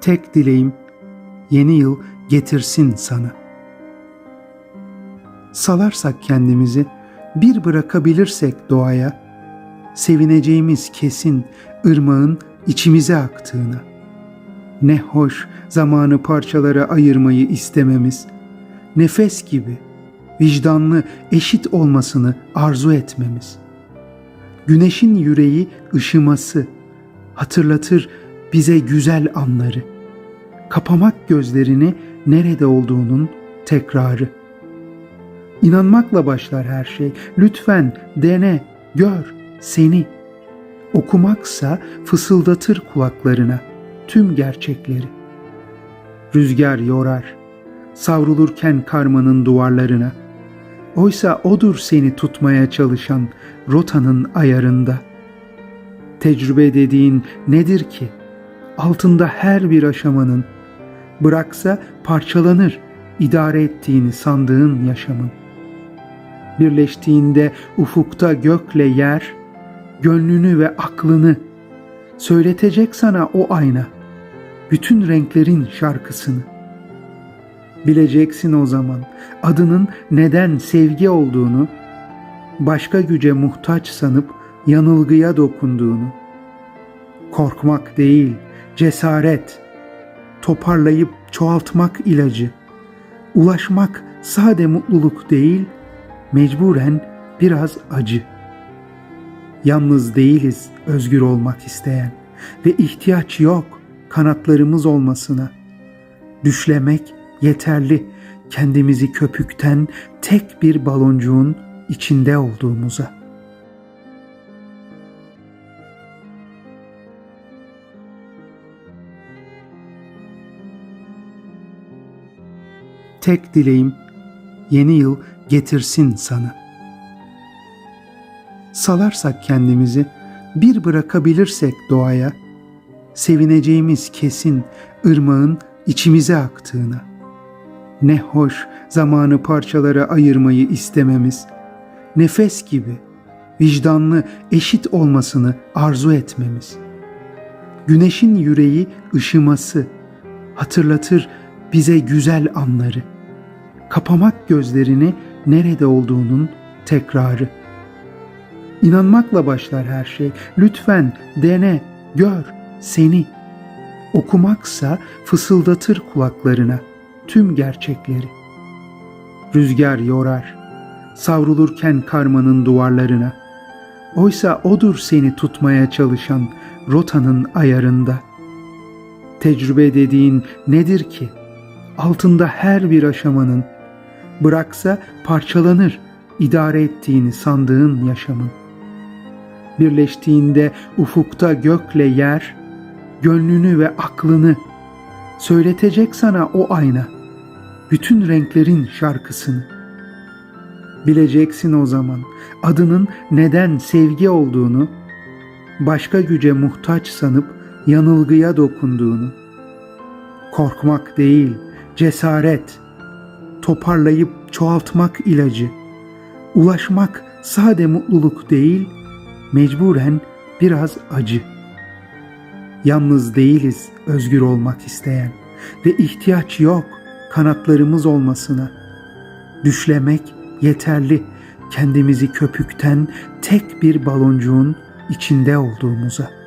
Tek dileğim yeni yıl getirsin sana. Salarsak kendimizi, bir bırakabilirsek doğaya, sevineceğimiz kesin ırmağın içimize aktığına. Ne hoş zamanı parçalara ayırmayı istememiz, nefes gibi vicdanlı eşit olmasını arzu etmemiz. Güneşin yüreği ışıması hatırlatır bize güzel anları. Kapamak gözlerini nerede olduğunun tekrarı. İnanmakla başlar her şey. Lütfen dene, gör seni. Okumaksa fısıldatır kulaklarına tüm gerçekleri. Rüzgar yorar, savrulurken karmanın duvarlarına. Oysa odur seni tutmaya çalışan rotanın ayarında. Tecrübe dediğin nedir ki? Altında her bir aşamanın. Bıraksa parçalanır idare ettiğini sandığın yaşamın. Birleştiğinde ufukta gökle yer, gönlünü ve aklını söyletecek sana o ayna, bütün renklerin şarkısını. Bileceksin o zaman adının neden sevgi olduğunu, başka güce muhtaç sanıp yanılgıya dokunduğunu. Korkmak değil, cesaret, toparlayıp çoğaltmak ilacı. Ulaşmak sade mutluluk değil, mecburen biraz acı. Yalnız değiliz özgür olmak isteyen ve ihtiyaç yok kanatlarımız olmasına. Düşlemek yeterli kendimizi köpükten tek bir baloncuğun içinde olduğumuza. Tek dileğim yeni yıl getirsin sana. Salarsak kendimizi, bir bırakabilirsek doğaya, sevineceğimiz kesin ırmağın içimize aktığına. Ne hoş zamanı parçalara ayırmayı istememiz, nefes gibi vicdanlı eşit olmasını arzu etmemiz. Güneşin yüreği ışıması hatırlatır bize güzel anları. Kapamak gözlerini nerede olduğunun tekrarı. İnanmakla başlar her şey. Lütfen dene, gör seni. Okumaksa fısıldatır kulaklarına tüm gerçekleri. Rüzgar yorar, savrulurken karmanın duvarlarına. Oysa odur seni tutmaya çalışan rotanın ayarında. Tecrübe dediğin nedir ki? Altında her bir aşamanın. Bıraksa parçalanır idare ettiğini sandığın yaşamın birleştiğinde ufukta gökle yer, gönlünü ve aklını söyletecek sana o ayna, bütün renklerin şarkısını. Bileceksin o zaman adının neden sevgi olduğunu, başka güce muhtaç sanıp yanılgıya dokunduğunu. Korkmak değil, cesaret, toparlayıp çoğaltmak ilacı. Ulaşmak sade mutluluk değil, mecburen biraz acı. Yalnız değiliz özgür olmak isteyen ve ihtiyaç yok kanatlarımız olmasına. Düşlemek yeterli kendimizi köpükten tek bir baloncuğun içinde olduğumuza.''